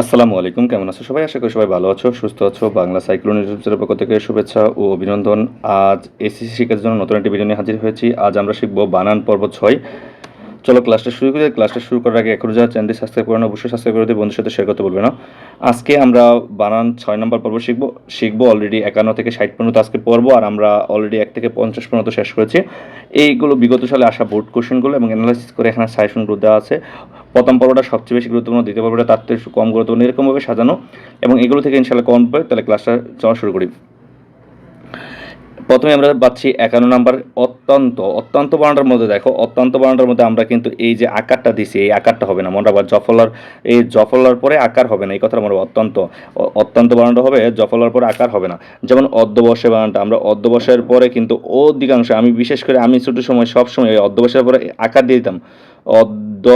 আসসালামু আলাইকুম, কেমন আছো সবাই? আশা করি সবাই ভালো আছো, সুস্থ আছো। বাংলা সাইক্লোন ইউটিউবের পক্ষ থেকে শুভেচ্ছা ও অভিনন্দন। আজ এসিসি শিক্ষার জন্য নতুন একটি ভিডিও নিয়ে হাজির হয়েছি। আজ আমরা শিখব বানান পর্ব ছয়। চলো ক্লাসটা শুরু করি। ক্লাসটা শুরু করার আগে এখন যারা চ্যানেলটি সাবস্ক্রাইব করেন, অবশ্যই সাবস্ক্রাইব করে দিয়ে বন্ধুর সাথে শেয়ার করতে বলবে না। আজকে আমরা বানান ছয় নম্বর পর্ব শিখব। শিখব অলরেডি একান্ন থেকে ষাট পর্যন্ত আজকে পর্ব, আর আমরা অলরেডি এক থেকে পঞ্চাশ পর্যন্ত শেষ করেছি। এইগুলো বিগত সালে আসা বোর্ড কোশ্চেনগুলো এবং অ্যানালাইসিস করে এখানে সাজেশনগুলো দেওয়া আছে। প্রথম পর্বটা সবচেয়ে বেশি গুরুত্বপূর্ণ, দ্বিতীয় পর্বটা তার থেকে কম গুরুত্বপূর্ণ, এরকমভাবে সাজানো। এবং এগুলো থেকে ইনশাল্লাহ কম পাই তাহলে ক্লাসটা যাওয়া শুরু করি। প্রথমে আমরা পাচ্ছি একান্ন নাম্বার, অত্যন্ত অত্যন্ত বানানটার মধ্যে দেখো, অত্যন্ত বানানটার মধ্যে আমরা কিন্তু এই যে আকারটা দিছি, এই আকারটা হবে না। মনে রাখবা জফলার, এই জফলার পরে আকার হবে না, এই কথাটা মনে অত্যন্ত অত্যন্ত বানানটা হবে, জফলার পরে আকার হবে না। যেমন অর্ধবর্ষে বানানটা আমরা অর্ধবর্ষের পরে কিন্তু অধিকাংশ, আমি বিশেষ করে আমি ছোটো সময় সব সময় এই অর্ধবর্ষের পরে আকার দিয়ে দিতাম। অর্ধ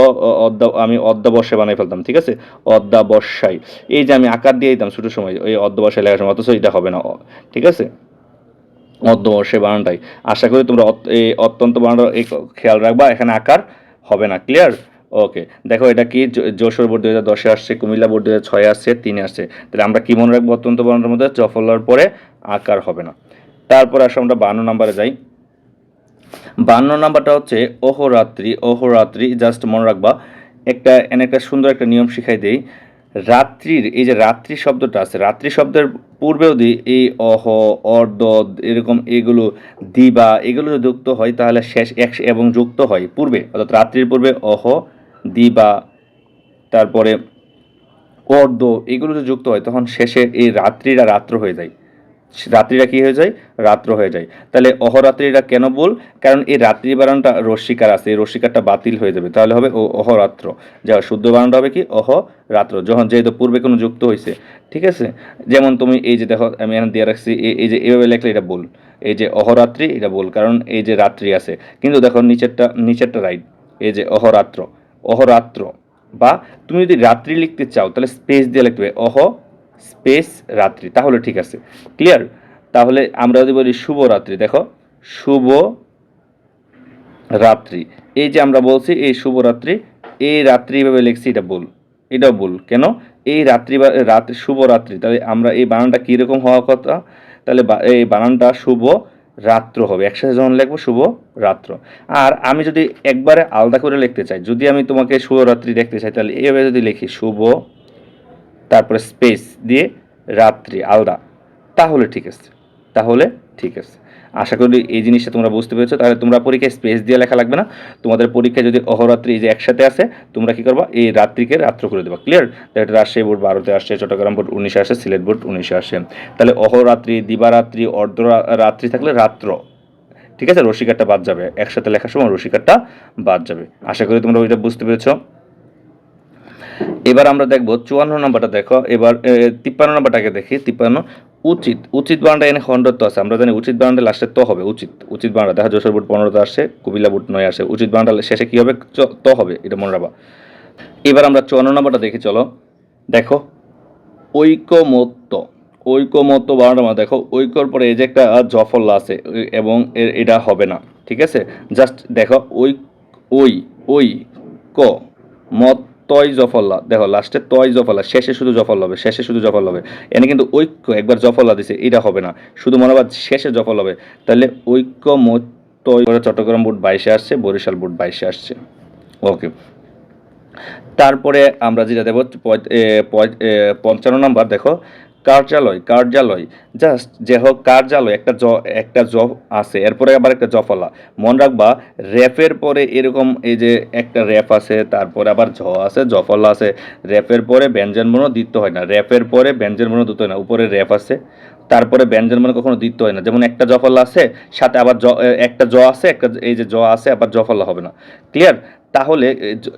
অর্ধ আমি অর্ধবর্ষে বানাই ফেলতাম, ঠিক আছে? অর্ধাবর্ষাই এই যে আমি আকার দিয়ে দিতাম ছোটো সময়, ওই অর্ধবর্ষায় লেখার সময়, অথচ এটা হবে না, ঠিক আছে? অর্ধবর্ষে বানানটাই আশা করি তোমরা এই অত্যন্ত বানানটা খেয়াল রাখবা, এখানে আকার হবে না। ক্লিয়ার ওকে দেখো এটা কি? যশোর বোর্ড দু হাজার দশে আসছে, কুমিল্লা বোর্ড দু হাজার ছয়ে আসছে, তিনে আসছে। তাহলে আমরা কি মনে রাখব অত্যন্ত বানানোর মধ্যে? জফলার পরে আকার হবে না। তারপর আসো আমরা বান্ন নাম্বারে যাই। বান্ন নাম্বারটা হচ্ছে অহরাত্রি। অহরাত্রি জাস্ট মনে রাখবা, একটা এনে একটা সুন্দর একটা নিয়ম শিখাই দেই। রাত্রির, এই যে রাত্রি শব্দটা আছে, রাত্রি শব্দের পূর্বে যদি এই অহ অর্দ এরকম এগুলো দিবা, এগুলো যুক্ত হয়, তাহলে শেষ এক এবং যুক্ত হয়, পূর্বে, অর্থাৎ রাত্রির পূর্বে অহ দিবা, তারপরে অর্দ এগুলো যুক্ত হয়, তখন শেষে এই রাত্রিরা রাত্র হয়ে যায়। রাত্রিটা কি হয়ে যায়? রাত্র হয়ে যায়। তাহলে অহরাত্রিটা কেন বল কারণ এই রাত্রি বানানটা রস্বীকার আছে, এই রস্বীকারটা বাতিল হয়ে যাবে। তাহলে হবে ও অহরাত্র। যা শুদ্ধ বানানটা হবে কি? অহ রাত্র যখন যেহেতু পূর্বে কোনো যুক্ত হয়েছে ঠিক আছে? যেমন তুমি এই যে দেখো, আমি এখানে দিয়ে রাখছি এই যে এভাবে লেখলে এটা বল এই যে অহরাত্রি, এটা বল কারণ এই যে রাত্রি আছে। কিন্তু দেখো নিচেরটা নিচেরটা রাইট এই যে অহরাত্র। অহরাত্র। বা তুমি যদি রাত্রি লিখতে চাও, তাহলে স্পেস দিয়ে লিখতে হবে। অহ স্পেস রাত্রি। তাহলে ঠিক আছে। ক্লিয়ার তাহলে আমরা যদি বলি শুভ রাত্রি, দেখো। শুভ রাত্রি। এই যে আমরা বলছি এই শুভ রাত্রি, এই রাত্রি এভাবে লিখছি, এটা বল এটাও বল কেন? এই রাত্রি বা রাত্রি শুভ রাত্রি। তাহলে আমরা এই বানানটা কীরকম হওয়া কথা? তাহলে এই বানানটা শুভ রাত্র হবে। একসাথে যখন লিখব, শুভ রাত্র। আর আমি যদি একবারে আলাদা করে লিখতে চাই, যদি আমি তোমাকে শুভ রাত্রি দেখতে চাই, তাহলে এইভাবে যদি লিখি, শুভ তারপরে স্পেস দিয়ে রাত্রি, আলাদা। তাহলে ঠিক আছে। তাহলে ঠিক আছে। আশা করি এই জিনিসটা তোমরা বুঝতে পেরেছ। তাহলে তোমরা পরীক্ষায় স্পেস দিয়ে লেখা লাগবে না। তোমাদের পরীক্ষায় যদি অহরাত্রি যে একসাথে আছে তোমরা কি করবা? এই রাত্রিকে রাত্র করে দেবা। ক্লিয়ার এটা রাজশাহী বোর্ড বারোতে আসছে চট্টগ্রাম বোর্ড উনিশে আসে সিলেট বোর্ড উনিশে আসে। তাহলে অহরাত্রি, দিবারাত্রি অর্ধ রাত্রি থাকলে রাত্র। ঠিক আছে? রসিকারটা বাদ যাবে। একসাথে লেখার সময় রসিকারটা বাদ যাবে। আশা করি তোমরা ওইটা বুঝতে পেরেছ। এবার আমরা দেখব চুয়ান্ন নম্বরটা দেখো, এবার তিপ্পান্ন নম্বরটাকে দেখি, তিপ্পান্ন। উচিত উচিত বানানটা এনে খণ্ডত্ব আছে, আমরা জানি উচিত বানানটা লাস্টে তো হবে, উচিত উচিত বানানটা দেখা যশোর বুট পনেরোতে আসে, কুমিল্লা বুট নয় আসে, উচিত বানানটা শেষে কী হবে? তো হবে, এটা মনে রাখবা। এবার আমরা চুয়ান্ন নম্বরটা দেখি, চলো। দেখো, ঐকমত্য ঐকমত্য বানানটা মানে দেখো, ঐক্যর পরে এই যে একটা জফল্লা আছে এবং এটা হবে না, ঠিক আছে? জাস্ট দেখো ওই ওই ওই ক, মত তয় জফল্লা। দেখো লাস্টে তয় জফল্লা, শেষে শুধু জফল হবে, শেষে শুধু জফল হবে। এনে কিন্তু ঐক্য, একবার জফল্লা দিছে, এটা হবে না। শুধু মনে হয় শেষে জফল হবে। তাহলে ঐক্য মত চট্টগ্রাম বোর্ড বাইশে আসছে, বরিশাল বোর্ড বাইশে আসছে। ওকে। তারপরে আমরা যেটা দেবো পঞ্চান্ন নাম্বার, দেখো। কার্যালয় কার্যালয় জাস্ট যে হোক কার্যালয়, একটা জ একটা জ আছে, এরপরে আবার একটা জফলা। মন রাখবা র্যাপের পরে এরকম এই যে একটা র্যাপ আছে, তারপরে আবার ঝ আছে, জফলা আছে র্যাপের পরে ব্যঞ্জনবর্ণ দিতে হয় না র্যাপের পরে ব্যঞ্জনবর্ণ দিতে হয় না, উপরে র্যাপ আছে, তারপরে ব্যঞ্জনবর্ণ কখনো দিতে হয় না, যেমন একটা জফলা আছে, সাথে আবার জ একটা জ আছে, একটা এই যে জ আছে, আবার জফলা হবে না। ক্লিয়ার তাহলে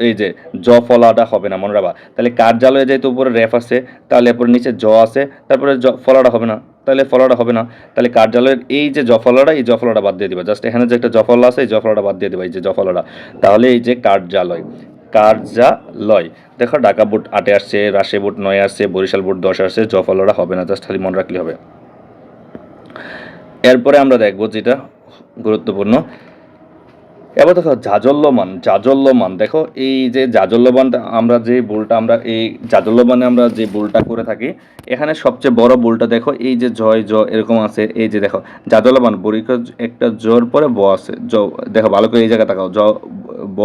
এই যে জ ফলাটা হবে না, মনে রাখবা। তাহলে কার্যালয়ে যেহেতু উপরে রেফ আছে, তাহলে এরপরে নিচে জ আছে, তারপরে জ ফলাটা হবে না, তাহলে ফলাটা হবে না। তাহলে কার্যালয়ের এই যে জফলাটা এই জফলাটা বাদ দিয়ে দিবা। জাস্ট এখানে যে একটা জফলা আছে, এই জফলাটা বাদ দিয়ে দিবা, এই যে জফলাটা তাহলে এই যে কার্যালয় কার্যালয়, দেখো ঢাকা বোর্ড আটে আসছে, রাজশাহী বোর্ড নয় আসছে, বরিশাল বোর্ড দশ আসছে জফলাটা হবে না, জাস্ট খালি মনে রাখলে হবে। এরপরে আমরা দেখব যেটা গুরুত্বপূর্ণ। এবার দেখো, জাজল্যমান জাজল্যমান। দেখো, এই যে জাজল্যমানটা আমরা যে বোলটা আমরা, এই জাজল্যমানে আমরা যে বোলটা করে থাকি, এখানে সবচেয়ে বড় বোলটা দেখো, এই যে জয় জ এরকম আছে, এই যে দেখো, জাজল্যমান বরিক একটা জোর পরে ব আছে, জ, দেখো, ভালো করে এই জায়গায় তাকাও, জ, ব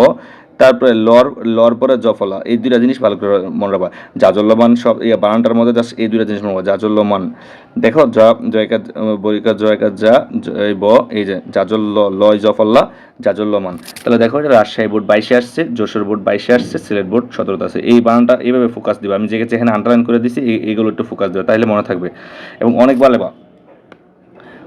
তারপরে লর লর পরে জফলা, এই দুইটা জিনিস ভালো করে মনে রাখবা। জাজল্যমান সব ইয়ে বানানটার মধ্যে জাস্ট এই দুইটা জিনিস মনে রাখবা, জাজল্যমান। দেখো, জ জয়কা বরিকা জয়কা যা জয়, ব, এই যে জাজল্য লয় জফল্লা জাজল্যমান। তাহলে দেখো, এটা রাজশাহী বোর্ড বাইশে আসছে, যশোর বোর্ড বাইশে আসছে, সিলেট বোর্ড সতেরোতে আছে এই বানানটা এইভাবে ফোকাস দিবা। আমি যেখানে এখানে আন্ডারলাইন করে দিছি, এই- এইগুলো একটু ফোকাস দেবে, তাহলে মনে থাকবে। এবং অনেক ভালো বা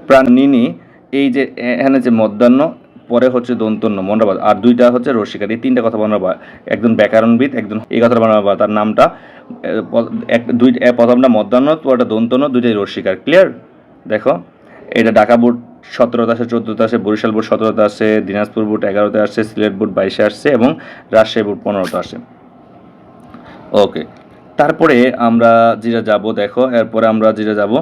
প্রাণিনী, এই যে এখানে যে মধ্যাহ্ন পরে হচ্ছে দন্তন্য মন্ডাবাদ। আর দুইটা হচ্ছে রসিকার। এই তিনটা কথা বানাবা একজন ব্যাকরণবিদ, একজন এই কথাটা বানাবা তার নামটা এক, দুই প্রথমটা মধ্যাহ্ন পরটা দন্তন্য দুইটাই রসিকার। ক্লিয়ার দেখো। এটা ঢাকা বোর্ড সতেরোতে আসে চোদ্দোতে আসে বরিশাল বোর্ড সতেরোতে আসে দিনাজপুর বোর্ড এগারোতে আসছে, সিলেট বোর্ড বাইশে আসছে এবং রাজশাহী বোর্ড পনেরোতে আসে ওকে তারপরে আমরা যেটা যাব, দেখো, এরপরে আমরা যেটা যাব,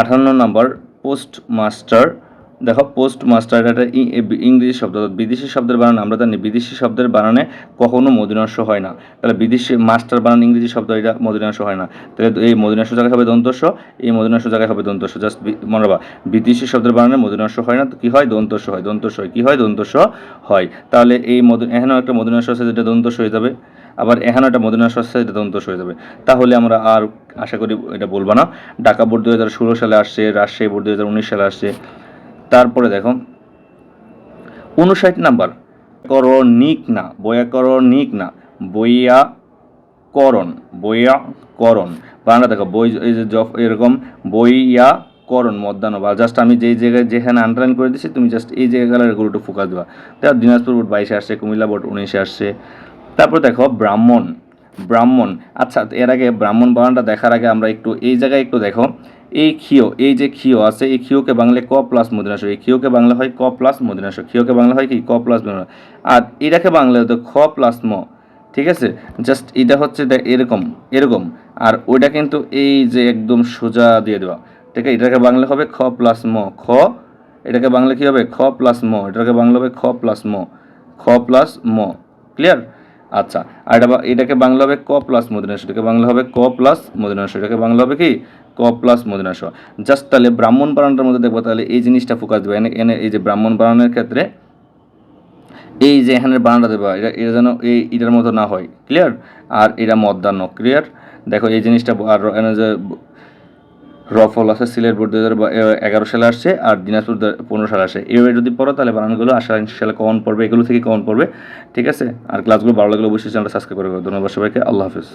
আঠান্ন নম্বর পোস্ট মাস্টার দেখো পোস্ট মাস্টার এটা ইংরেজি শব্দ বিদেশি শব্দের বানান, আমরা জানি বিদেশি শব্দের বানানে কখনো মদিনাংশ হয় না। তাহলে বিদেশি মাস্টার বানান ইংরেজি শব্দ, এটা মদিনাংশ হয় না। তাহলে এই মদিনাংশ জায়গায় হবে দন্তস্ব, এই মদিনাংশ জায়গায় হবে দন্তস্ব। জাস্ট মনে রাখবা, বিদেশি শব্দের বানানে মদিনাংশ হয় না কি হয়? দন্তস্ব হয় দন্তস্ব হয়, কি হয়? দন্তস্ব হয়। তাহলে এই এখানেও একটা মদিনাংশ আছে যেটা দন্তস্ব হয়ে যাবে। আবার এখানে একটা মদিনাংশ আছে যেটা দন্তস্ব হয়ে যাবে। তাহলে আমরা আর আশা করি এটা বলব না। ঢাকা বোর্ড দু হাজার ষোলো সালে আসছে, রাজশাহী বোর্ড দু হাজার উনিশ সালে আসছে। তারপরে দেখো, উনষাট নাম্বার। করণিক না বৈয়াকরণিক না বৈয়াকরণ বৈয়াকরণ বাংলা দেখো, বই এই যে এরকম বইয়া করণ মধ্যাহ্ন বা জাস্ট আমি যেই জায়গায় যেখানে আন্ডারলাইন করে দিচ্ছি তুমি জাস্ট এই জায়গাগুলো একটু ফোকাস দেবা। তারপর দিনাজপুর বোর্ড বাইশে আসছে, কুমিল্লা বোর্ড উনিশে আসছে। তারপর দেখো, ব্রাহ্মণ ব্রাহ্মণ। আচ্ছা এর আগে ব্রাহ্মণ বানানটা দেখার আগে আমরা একটু এই জায়গায় একটু দেখো এই ক্ষিয়, এই যে ক্ষিয় আছে, এই ক্ষিয়কে বাংলায় ক প্লাস মদিনাশ এই ক্ষিয়কে বাংলা হয় ক প্লাস মদিনাশ ক্ষিয়কে বাংলা হয় কি? ক প্লাস আর এটাকে বাংলা হতো খ প্লাস ম, ঠিক আছে? জাস্ট এটা হচ্ছে দেখ এরকম এরকম। আর ওইটা কিন্তু এই যে একদম সোজা দিয়ে দেওয়া, ঠিক আছে? এটাকে বাংলা হবে খ প্লাস ম, খ। এটাকে বাংলা কি হবে? খ প্লাস ম, এটাকে বাংলা হবে খ প্লাস ম, খ প্লাস ম, ক্লিয়ার? আচ্ছা আর এটা এটাকে বাংলা হবে ক প্লাস মদিনাশ এটাকে বাংলা হবে ক প্লাস মদিনাশ এটাকে বাংলা হবে কি? ক প্লাস মদিনাশ জাস্ট তাহলে ব্রাহ্মণ বানানটার মধ্যে দেখব, তাহলে এই জিনিসটা ফোকাস দেবে। এনে এই যে ব্রাহ্মণ বানানোর ক্ষেত্রে এই যে এখানের বানানটা দেবা, এটা এটা যেন এই, এটার মতো না হয়। ক্লিয়ার আর এটা মধ্যাহ্ন ক্লিয়ার দেখো এই জিনিসটা আর যে রফল আছে, সিলেট বোর্ড দু হাজার এগারো সালে আসছে আর দিনাজপুর পনেরো সালে আসে এইভাবে যদি পড়ো, তাহলে বানানগুলো আসা ইনশাল্লাহ কমন পড়বে, এগুলো থেকে কমন পড়বে। ঠিক আছে? আর ক্লাসগুলো ভালো লাগলে অবশ্যই চ্যানেলটা সাবস্ক্রাইব করে ধন্যবাদ সবাইকে। আল্লাহ হাফিজ।